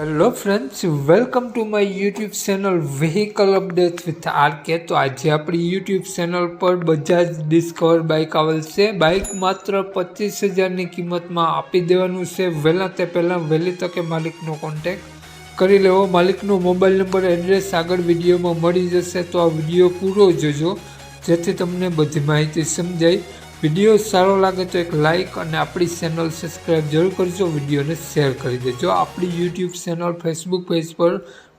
Hello friends welcome to my YouTube channel vehicle updates with RK તો આજે આપણી YouTube channel પર Bajaj discover bike આવેલ છે. બાઇક માત્ર પચીસ હજારની કિંમતમાં આપી દેવાનું છે. વહેલા તે પહેલાં વહેલી તકે માલિકનો કોન્ટેક કરી લેવો. માલિકનો મોબાઈલ નંબર એડ્રેસ આગળ વિડીયોમાં મળી જશે. તો આ વીડિયો પૂરો જોજો, જેથી તમને બધી માહિતી સમજાય. વીડિયો સારો લાગે તો એક લાઇક અને આપણી ચેનલ સબસ્ક્રાઈબ જરૂર કરજો. વિડીયોને શેર કરી દેજો. આપણી યુટ્યુબ ચેનલ, ફેસબુક પેજ પર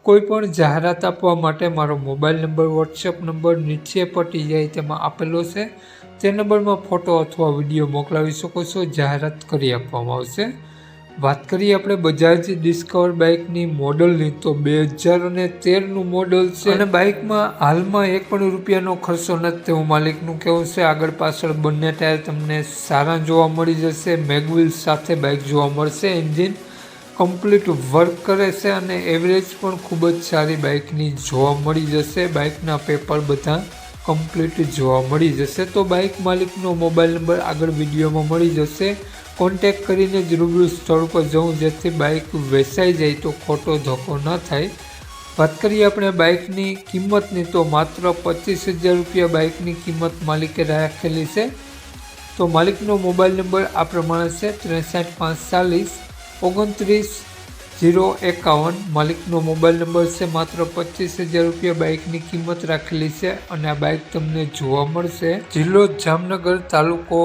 કોઈ પણ જાહેરાત આપવા માટે મારો મોબાઈલ નંબર, વોટ્સએપ નંબર નીચે પટી જાય તેમાં આપેલો છે. તે નંબરમાં ફોટો અથવા વીડિયો મોકલાવી શકો છો. જાહેરાત કરી આપવામાં આવશે. વાત કરીએ આપણે બજાજ ડિસ્કવર બાઇકની મોડલની તો બે હજાર અને તેરનું મોડલ છે. અને બાઇકમાં હાલમાં એક પણ રૂપિયાનો ખર્ચો નથી તેવું માલિકનું કહેવું છે. આગળ પાછળ બંને ટાયર તમને સારા જોવા મળી જશે. મેગવિલ સાથે બાઇક જોવા મળશે. એન્જિન કમ્પ્લીટ વર્ક કરે છે અને એવરેજ પણ ખૂબ જ સારી બાઇકની જોવા મળી જશે. બાઇકના પેપર બધા કમ્પ્લીટ જોવા મળી જશે તો બાઇક માલિકનો મોબાઈલ નંબર આગળ વિડીયોમાં મળી જશે. કોન્ટેક કરીને જ રૂબરૂ સ્થળ પર જવું જેથી બાઇક વેચાઈ જાય તો ખોટો ધક્કો ન થાય. વાત કરીએ આપણે બાઇકની કિંમતની તો માત્ર પચીસ હજાર રૂપિયા બાઇકની કિંમત માલિકે રાખેલી છે. તો માલિકનો મોબાઈલ નંબર આ પ્રમાણે છે ત્રેસઠ પાંચ ચાલીસ ઓગણત્રીસ જીરો એકાવન માલિકનો મોબાઈલ નંબર છે, માત્ર પચીસ હજાર રૂપિયા બાઇકની કિંમત રાખેલી છે અને આ બાઇક તમને જોવા મળશે. જિલ્લો જામનગર તાલુકો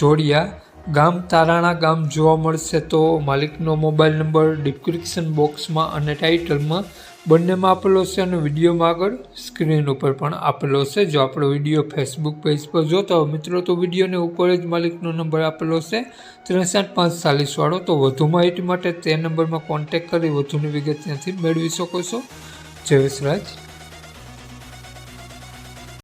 જોડિયા ગામ તારાણા ગામ જોવા મળશે તો માલિકનો મોબાઈલ નંબર ડિસ્ક્રિપ્શન બોક્સમાં અને ટાઇટલમાં બંનેમાં આપેલો છે અને વિડીયોમાં આગળ સ્ક્રીન ઉપર પણ આપેલો છે. જો આપણો વીડિયો ફેસબુક પેજ પર જોતા હોય મિત્રો, તો વિડીયોને ઉપર જ માલિકનો નંબર આપેલો છે. ત્રેસઠ પાંચ ચાલીસવાળો તો વધુ માહિતી માટે તે નંબરમાં કોન્ટેક કરી વધુની વિગત ત્યાંથી મેળવી શકો છો. જયેશ રાજ.